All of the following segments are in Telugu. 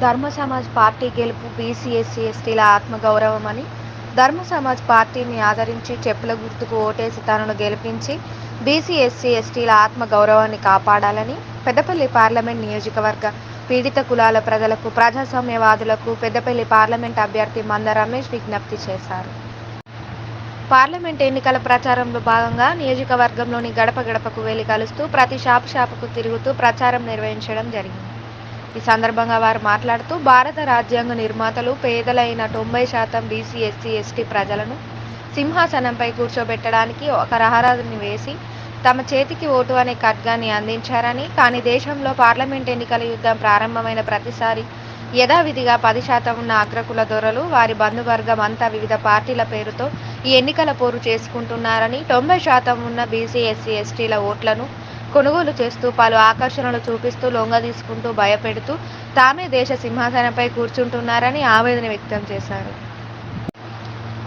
ధర్మ సమాజ్ పార్టీ గెలుపు బీసీ ఎస్సీ ఎస్టీల ఆత్మగౌరవమని ధర్మ సమాజ్ పార్టీని ఆదరించి చెప్పుల గుర్తుకు ఓటేసి తనను గెలిపించి బీసీ ఎస్సీ ఎస్టీల ఆత్మగౌరవాన్ని కాపాడాలని పెద్దపల్లి పార్లమెంట్ నియోజకవర్గ పీడిత కులాల ప్రజలకు ప్రజాస్వామ్యవాదులకు పెద్దపల్లి పార్లమెంట్ అభ్యర్థి మంద రమేష్ విజ్ఞప్తి చేశారు. పార్లమెంట్ ఎన్నికల ప్రచారంలో భాగంగా నియోజకవర్గంలోని గడప గడపకు వెళ్ళి కలుస్తూ ప్రతి షాపు షాపుకు తిరుగుతూ ప్రచారం నిర్వహించడం జరిగింది. ఈ సందర్భంగా వారు మాట్లాడుతూ భారత రాజ్యాంగ నిర్మాతలు పేదలైన తొంభై శాతం బీసీ ఎస్సీ ఎస్టీ ప్రజలను సింహాసనంపై కూర్చోబెట్టడానికి ఒక రహదారిని వేసి తమ చేతికి ఓటు అనే ఖడ్గాన్ని అందించారని కానీ దేశంలో పార్లమెంట్ ఎన్నికల యుద్ధం ప్రారంభమైన ప్రతిసారి యథావిధిగా పది శాతం ఉన్న అగ్రకుల దొరలు వారి బంధువర్గం అంతా వివిధ పార్టీల పేరుతో ఈ ఎన్నికల పోరు చేసుకుంటున్నారని తొంభై శాతం ఉన్న బీసీ ఎస్సీ ఎస్టీల ఓట్లను కొనుగోలు చేస్తూ పలు ఆకర్షణలు చూపిస్తూ లొంగ తీసుకుంటూ భయపెడుతూ తామే దేశ సింహాసనంపై కూర్చుంటున్నారని ఆవేదన వ్యక్తం చేశారు.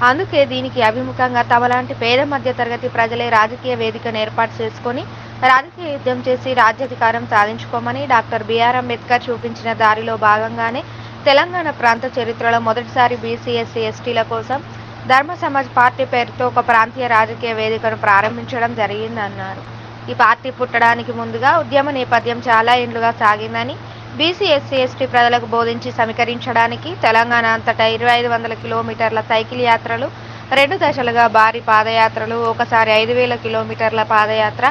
అందుకే దీనికి అభిముఖంగా తమలాంటి పేద మధ్య తరగతి ప్రజలే రాజకీయ వేదికను ఏర్పాటు చేసుకొని రాజకీయ యుద్ధం చేసి రాజ్యాధికారం సాధించుకోమని డాక్టర్ బిఆర్ అంబేద్కర్ చూపించిన దారిలో భాగంగానే తెలంగాణ ప్రాంత చరిత్రలో మొదటిసారి బీసీ ఎస్సీ ఎస్టీల కోసం ధర్మ సమాజ్ పార్టీ పేరుతో ఒక ప్రాంతీయ రాజకీయ వేదికను ప్రారంభించడం జరిగిందన్నారు. ఈ పార్టీ పుట్టడానికి ముందుగా ఉద్యమ నేపథ్యం చాలా ఏళ్ళుగా సాగిందని బీసీ ఎస్సీ ఎస్టీ ప్రజలకు బోధించి సమీకరించడానికి తెలంగాణ అంతటా ఇరవై ఐదు వందల కిలోమీటర్ల సైకిల్ యాత్రలు రెండు దశలుగా భారీ పాదయాత్రలు ఒకసారి ఐదు వేల కిలోమీటర్ల పాదయాత్ర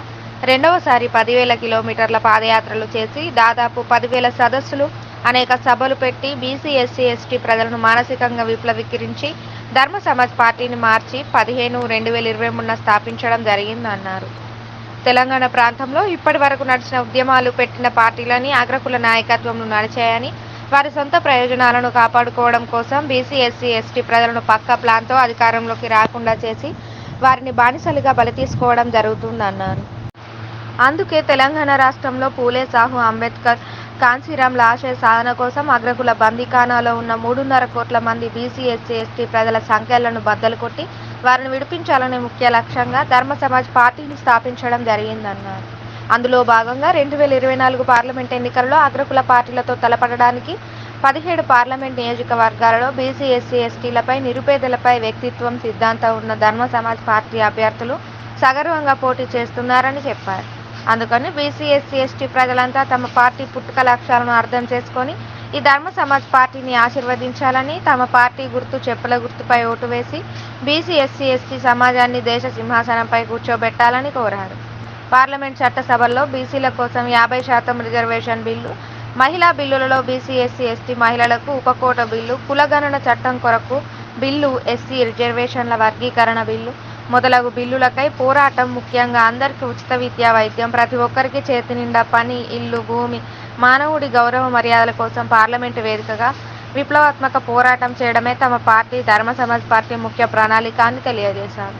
రెండవసారి పదివేల కిలోమీటర్ల పాదయాత్రలు చేసి దాదాపు పదివేల సదస్సులు అనేక సభలు పెట్టి బీసీ ఎస్సీ ఎస్టీ ప్రజలను మానసికంగా విప్లవీకరించి ధర్మ సమాజ్ పార్టీని మార్చి పదిహేను రెండు వేల ఇరవై మూడున స్థాపించడం జరిగిందన్నారు. తెలంగాణ ప్రాంతంలో ఇప్పటి వరకు నడిచిన ఉద్యమాలు పెట్టిన పార్టీలని అగ్రకుల నాయకత్వంలో నడిచాయని వారి సొంత ప్రయోజనాలను కాపాడుకోవడం కోసం బీసీ ఎస్సీ ఎస్టీ ప్రజలను పక్క ప్లాన్తో అధికారంలోకి రాకుండా చేసి వారిని బానిసలుగా బలి తీసుకోవడం జరుగుతుందన్నారు. అందుకే తెలంగాణ రాష్ట్రంలో పూలే సాహు అంబేద్కర్ కాన్సీరామ్ల ఆశయ సాధన కోసం అగ్రకుల బందీఖానాలో ఉన్న మూడున్నర కోట్ల మంది బీసీ ఎస్సీ ఎస్టీ ప్రజల సంఖ్యలను బద్దలు కొట్టి వారిని విడిపించాలనే ముఖ్య లక్ష్యంగా ధర్మ సమాజ్ పార్టీని స్థాపించడం జరిగిందన్నారు. అందులో భాగంగా రెండు వేల ఇరవై నాలుగు పార్లమెంట్ ఎన్నికల్లో అగ్రకుల పార్టీలతో తలపడడానికి పదిహేడు పార్లమెంట్ నియోజకవర్గాలలో బీసీ ఎస్సీ ఎస్టీలపై నిరుపేదలపై వ్యక్తిత్వం సిద్ధాంతం ఉన్న ధర్మ సమాజ్ పార్టీ అభ్యర్థులు సగర్వంగా పోటీ చేస్తున్నారని చెప్పారు. అందుకని బీసీ ఎస్సీ ఎస్టీ ప్రజలంతా తమ పార్టీ పుట్టుక లక్ష్యాలను అర్థం చేసుకొని ఈ ధర్మ సమాజ్ పార్టీని ఆశీర్వదించాలని తమ పార్టీ గుర్తు చెప్పుల గుర్తుపై ఓటు వేసి బీసీ ఎస్సీ ఎస్టీ సమాజాన్ని దేశ సింహాసనంపై కూర్చోబెట్టాలని కోరారు. పార్లమెంట్ చట్టసభల్లో బీసీల కోసం యాభై శాతం రిజర్వేషన్ బిల్లు మహిళా బిల్లులలో బీసీ ఎస్సీ ఎస్టీ మహిళలకు ఉపకోట బిల్లు కులగణన చట్టం కొరకు బిల్లు ఎస్సీ రిజర్వేషన్ల వర్గీకరణ బిల్లు మొదలగు బిల్లులకై పోరాటం ముఖ్యంగా అందరికీ ఉచిత విద్యా వైద్యం ప్రతి ఒక్కరికి చేతి నిండా పని ఇల్లు భూమి మానవుడి గౌరవ మర్యాదల కోసం పార్లమెంటు వేదికగా విప్లవాత్మక పోరాటం చేయడమే తమ పార్టీ ధర్మ సమాజ్ పార్టీ ముఖ్య ప్రణాళిక అని తెలియజేశారు.